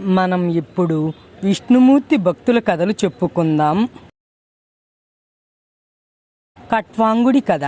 మనం ఇప్పుడు విష్ణుమూర్తి భక్తుల కథలు చెప్పుకుందాం. కట్వాంగుడి కథ.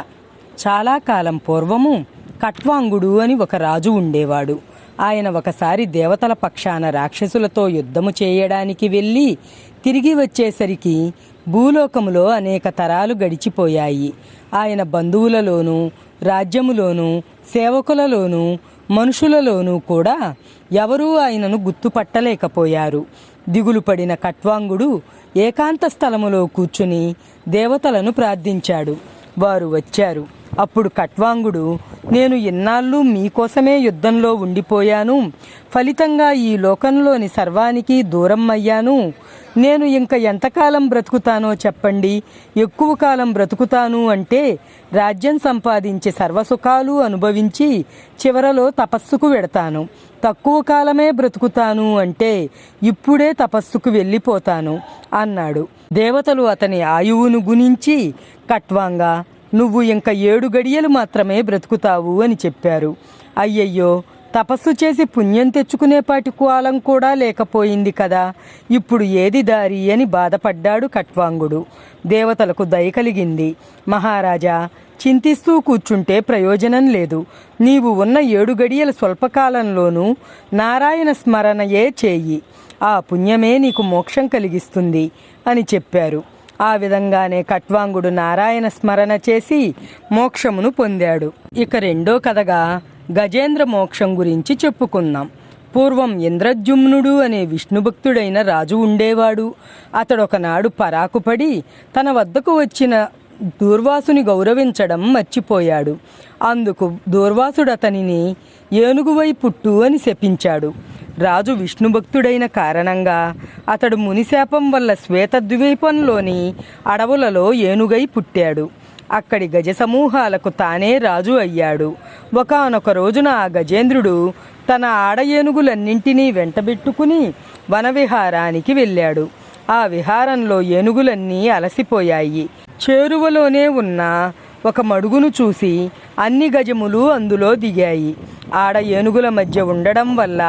చాలా కాలం పూర్వము కట్వాంగుడు అని ఒక రాజు ఉండేవాడు. ఆయన ఒకసారి దేవతల పక్షాన రాక్షసులతో యుద్ధము చేయడానికి వెళ్ళి తిరిగి వచ్చేసరికి భూలోకములో అనేక తరాలు గడిచిపోయాయి. ఆయన బంధువులలోనూ రాజ్యములోనూ సేవకులలోనూ మనుషులలోనూ కూడా ఎవరూ ఆయనను గుర్తుపట్టలేకపోయారు. దిగులు పడిన కట్వాంగుడు ఏకాంత స్థలములో కూర్చుని దేవతలను ప్రార్థించాడు. వారు వచ్చారు. అప్పుడు కట్వాంగుడు నేను ఇన్నాళ్ళు మీకోసమే యుద్ధంలో ఉండిపోయాను. ఫలితంగా ఈ లోకంలోని సర్వానికి దూరం అయ్యాను. నేను ఇంక ఎంతకాలం బ్రతుకుతానో చెప్పండి. ఎక్కువ కాలం బ్రతుకుతాను అంటే రాజ్యం సంపాదించి సర్వసుఖాలు అనుభవించి చివరలో తపస్సుకు వెడతాను. తక్కువ కాలమే బ్రతుకుతాను అంటే ఇప్పుడే తపస్సుకు వెళ్ళిపోతాను అన్నాడు. దేవతలు అతని ఆయువును గుణించి కట్వాంగా నువ్వు ఇంక ఏడు గడియలు మాత్రమే బ్రతుకుతావు అని చెప్పారు. అయ్యయ్యో తపస్సు చేసి పుణ్యం తెచ్చుకునేపాటి కాలం కూడా లేకపోయింది కదా. ఇప్పుడు ఏది దారి అని బాధపడ్డాడు కట్వాంగుడు. దేవతలకు దయ కలిగింది. మహారాజా చింతిస్తూ కూర్చుంటే ప్రయోజనం లేదు. నీవు ఉన్న ఏడు గడియల స్వల్పకాలంలోనూ నారాయణ స్మరణయే చేయి. ఆ పుణ్యమే నీకు మోక్షం కలిగిస్తుంది అని చెప్పారు. ఆ విధంగానే కట్వాంగుడు నారాయణ స్మరణ చేసి మోక్షమును పొందాడు. ఇక రెండో కథగా గజేంద్ర మోక్షం గురించి చెప్పుకుందాం. పూర్వం ఇంద్రజుమ్నుడు అనే విష్ణుభక్తుడైన రాజు ఉండేవాడు. అతడొకనాడు పరాకుపడి తన వద్దకు వచ్చిన దూర్వాసుని గౌరవించడం మర్చిపోయాడు. అందుకు దూర్వాసుడు అతనిని ఏనుగువై పుట్టు అని శపించాడు. రాజు విష్ణుభక్తుడైన కారణంగా అతడు మునిశాపం వల్ల శ్వేతద్వీపంలోని అడవులలో ఏనుగై పుట్టాడు. అక్కడి గజ సమూహాలకు తానే రాజు అయ్యాడు. ఒకనొక రోజున ఆ గజేంద్రుడు తన ఆడ ఏనుగులన్నింటినీ వెంటబెట్టుకుని వనవిహారానికి వెళ్ళాడు. ఆ విహారంలో ఏనుగులన్నీ అలసిపోయాయి. చేరువలోనే ఉన్న ఒక మడుగును చూసి అన్ని గజములు అందులో దిగాయి. ఆడ ఏనుగుల మధ్య ఉండడం వల్ల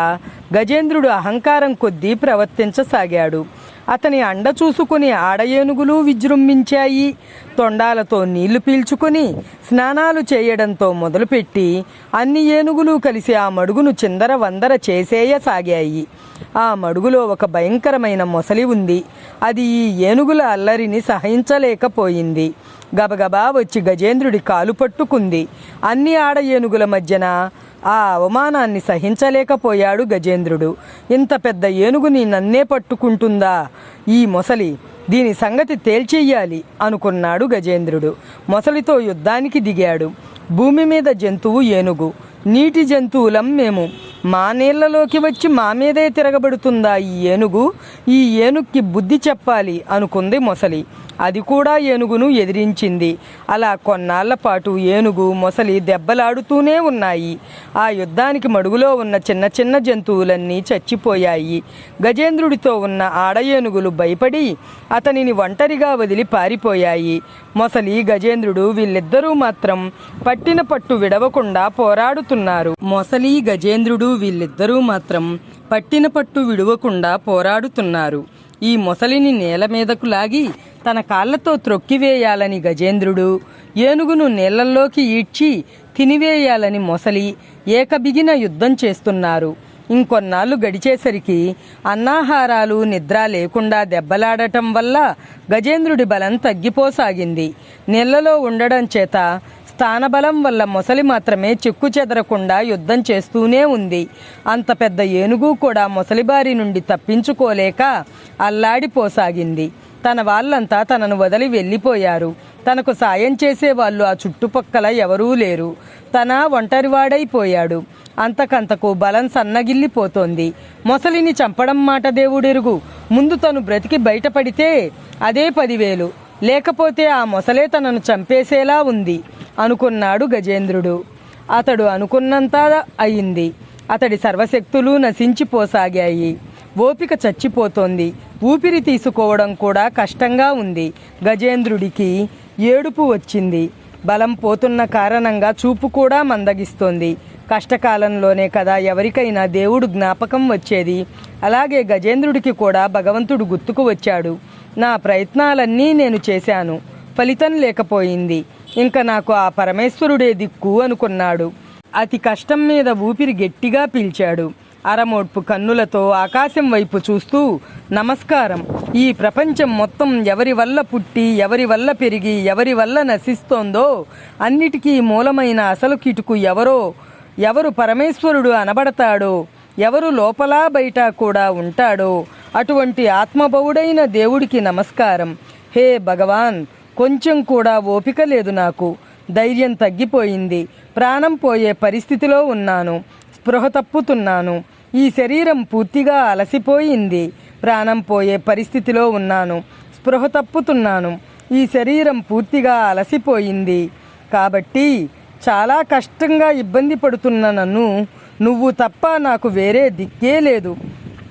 గజేంద్రుడు అహంకారం కొద్దీ ప్రవర్తించసాగాడు. అతని అండ చూసుకుని ఆడ ఏనుగులు విజృంభించాయి. తొండాలతో నీళ్ళు పీల్చుకుని స్నానాలు చేయడంతో మొదలుపెట్టి అన్ని ఏనుగులు కలిసి ఆ మడుగును చిందర వందర చేసేయసాగాయి ఆ మడుగులో ఒక భయంకరమైన మొసలి ఉంది. అది ఈ ఏనుగుల అల్లరిని సహించలేకపోయింది. గబగబా వచ్చి గజేంద్రుడి కాలు పట్టుకుంది. అన్ని ఆడ ఏనుగుల మధ్యన ఆ అవమానాన్ని సహించలేకపోయాడు గజేంద్రుడు. ఇంత పెద్ద ఏనుగుని నన్నే పట్టుకుంటుందా? ఈ మొసలి దీని సంగతి తేల్చెయ్యాలి అనుకున్నాడు గజేంద్రుడు. మొసలితో యుద్ధానికి దిగాడు. భూమి మీద జంతువు ఏనుగు. నీటి జంతువులం మేము. మా నీళ్ళలోకి వచ్చి మా మీదే తిరగబడుతుందా ఈ ఏనుగు? ఈ ఏనుగుకి బుద్ధి చెప్పాలి అనుకుంది మొసలి. అది కూడా ఏనుగును ఎదిరించింది. అలా కొన్నాళ్ళ పాటు ఏనుగు మొసలి దెబ్బలాడుతూనే ఉన్నాయి. ఆ యుద్ధానికి మడుగులో ఉన్న చిన్న చిన్న జంతువులన్నీ చచ్చిపోయాయి. గజేంద్రుడితో ఉన్న ఆడ ఏనుగులు భయపడి అతనిని ఒంటరిగా వదిలి పారిపోయాయి. మొసలి గజేంద్రుడు వీళ్ళిద్దరూ మాత్రం పట్టిన పట్టు విడవకుండా పోరాడుతున్నారు. మొసలి గజేంద్రుడు వీళ్ళిద్దరూ మాత్రం పట్టిన పట్టు విడవకుండా పోరాడుతున్నారు. ఈ మొసలిని నేల మీదకు లాగి తన కాళ్ళతో త్రొక్కివేయాలని గజేంద్రుడు ఏనుగును నీళ్ళల్లోకి ఈడ్చి తినివేయాలని మొసలి ఏకబిగిన యుద్ధం చేస్తున్నారు. ఇంకొన్నాళ్ళు గడిచేసరికి అన్నాహారాలు నిద్ర లేకుండా దెబ్బలాడటం వల్ల గజేంద్రుడి బలం తగ్గిపోసాగింది. నీళ్ళలో ఉండడం చేత స్థానబలం వల్ల మొసలి మాత్రమే చెక్కు చెదరకుండా యుద్ధం చేస్తూనే ఉంది. అంత పెద్ద ఏనుగు కూడా మొసలి బారి నుండి తప్పించుకోలేక అల్లాడిపోసాగింది. తన వాళ్ళంతా తనను వదిలి వెళ్ళిపోయారు. తనకు సాయం చేసే వాళ్ళు ఆ చుట్టుపక్కల ఎవరూ లేరు. తన ఒంటరివాడైపోయాడు. అంతకంతకు బలం సన్నగిల్లిపోతోంది. మొసలిని చంపడం మాట దేవుడెరుగు. ముందు తను బ్రతికి బయటపడితే అదే పదివేలు. లేకపోతే ఆ మొసలే తనను చంపేసేలా ఉంది అనుకున్నాడు గజేంద్రుడు. అతడు అనుకున్నంత అయింది. అతడి సర్వశక్తులు నశించిపోసాగాయి. ఓపిక చచ్చిపోతోంది. ఊపిరి తీసుకోవడం కూడా కష్టంగా ఉంది. గజేంద్రుడికి ఏడుపు వచ్చింది. బలం పోతున్న కారణంగా చూపు కూడా మందగిస్తోంది. కష్టకాలంలోనే కదా ఎవరికైనా దేవుడు జ్ఞాపకం వచ్చేది. అలాగే గజేంద్రుడికి కూడా భగవంతుడు గుర్తుకు వచ్చాడు. నా ప్రయత్నాలన్నీ నేను చేశాను. ఫలితం లేకపోయింది. ఇంకా నాకు ఆ పరమేశ్వరుడే దిక్కు అనుకున్నాడు. అతి కష్టం మీద ఊపిరి గట్టిగా పీల్చాడు. అరమోడ్పు కన్నులతో ఆకాశం వైపు చూస్తూ నమస్కారం. ఈ ప్రపంచం మొత్తం ఎవరి వల్ల పుట్టి ఎవరి వల్ల పెరిగి ఎవరి వల్ల నశిస్తోందో అన్నిటికీ మూలమైన అసలు కిటుకు ఎవరో ఎవరు పరమేశ్వరుడు అనబడతాడో ఎవరు లోపల బయట కూడా ఉంటాడో అటువంటి ఆత్మభవుడైన దేవుడికి నమస్కారం. హే భగవాన్ కొంచెం కూడా ఓపిక లేదు నాకు. ధైర్యం తగ్గిపోయింది. ప్రాణం పోయే పరిస్థితిలో ఉన్నాను. స్పృహ తప్పుతున్నాను. ఈ శరీరం పూర్తిగా అలసిపోయింది. ప్రాణం పోయే పరిస్థితిలో ఉన్నాను. స్పృహ తప్పుతున్నాను. ఈ శరీరం పూర్తిగా అలసిపోయింది. కాబట్టి చాలా కష్టంగా ఇబ్బంది పడుతున్న నన్ను నువ్వు తప్ప నాకు వేరే దిక్కే లేదు.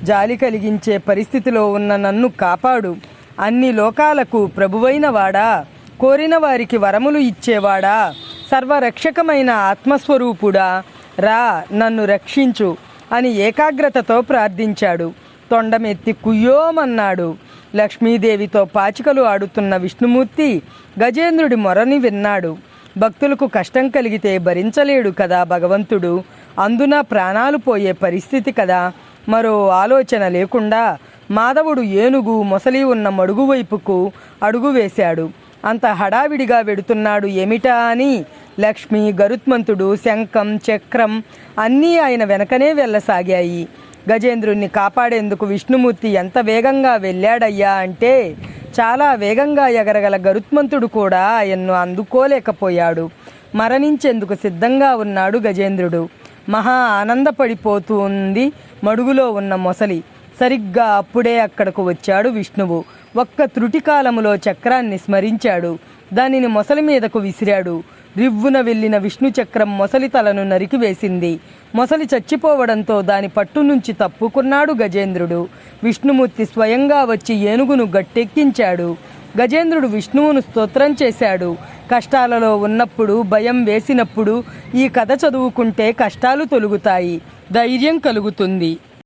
జాలి కలిగించే పరిస్థితిలో ఉన్న నన్ను కాపాడు. అన్ని లోకాలకు ప్రభువైన వాడా. కోరిన వారికి వరములు ఇచ్చేవాడా. సర్వరక్షకమైన ఆత్మస్వరూపుడా. రా నన్ను రక్షించు అని ఏకాగ్రతతో ప్రార్థించాడు. తొండమెత్తి కుయ్యోమన్నాడు. లక్ష్మీదేవితో పాచికలు ఆడుతున్న విష్ణుమూర్తి గజేంద్రుడి మొరని విన్నాడు. భక్తులకు కష్టం కలిగితే భరించలేడు కదా భగవంతుడు. అందున ప్రాణాలు పోయే పరిస్థితి కదా. మరో ఆలోచన లేకుండా మాధవుడు ఏనుగు మొసలి ఉన్న మడుగు వైపుకు అడుగు వేశాడు. అంత హడావిడిగా వెడుతున్నాడు ఏమిటా అని లక్ష్మి గరుత్మంతుడు శంఖం చక్రం అన్నీ ఆయన వెనకనే వెళ్ళసాగాయి. గజేంద్రుణ్ణి కాపాడేందుకు విష్ణుమూర్తి ఎంత వేగంగా వెళ్ళాడయ్యా అంటే చాలా వేగంగా ఎగరగల గరుత్మంతుడు కూడా ఆయన్ను అందుకోలేకపోయాడు. మరణించేందుకు సిద్ధంగా ఉన్నాడు గజేంద్రుడు. మహా ఆనందపడిపోతూ ఉంది మడుగులో ఉన్న మొసలి సరిగ్గా అప్పుడే అక్కడకు వచ్చాడు విష్ణువు. ఒక్క త్రుటికాలములో చక్రాన్ని స్మరించాడు. దానిని మొసలి మీదకు విసిరాడు. రివ్వున వెళ్ళిన విష్ణు చక్రం మొసలి తలను నరికివేసింది మొసలి చచ్చిపోవడంతో దాని పట్టు నుంచి తప్పుకున్నాడు గజేంద్రుడు. విష్ణుమూర్తి స్వయంగా వచ్చి ఏనుగును గట్టెక్కించాడు. గజేంద్రుడు విష్ణువును స్తోత్రం చేశాడు. కష్టాలలో ఉన్నప్పుడు భయం వేసినప్పుడు ఈ కథ చదువుకుంటే కష్టాలు తొలుగుతాయి. ధైర్యం కలుగుతుంది.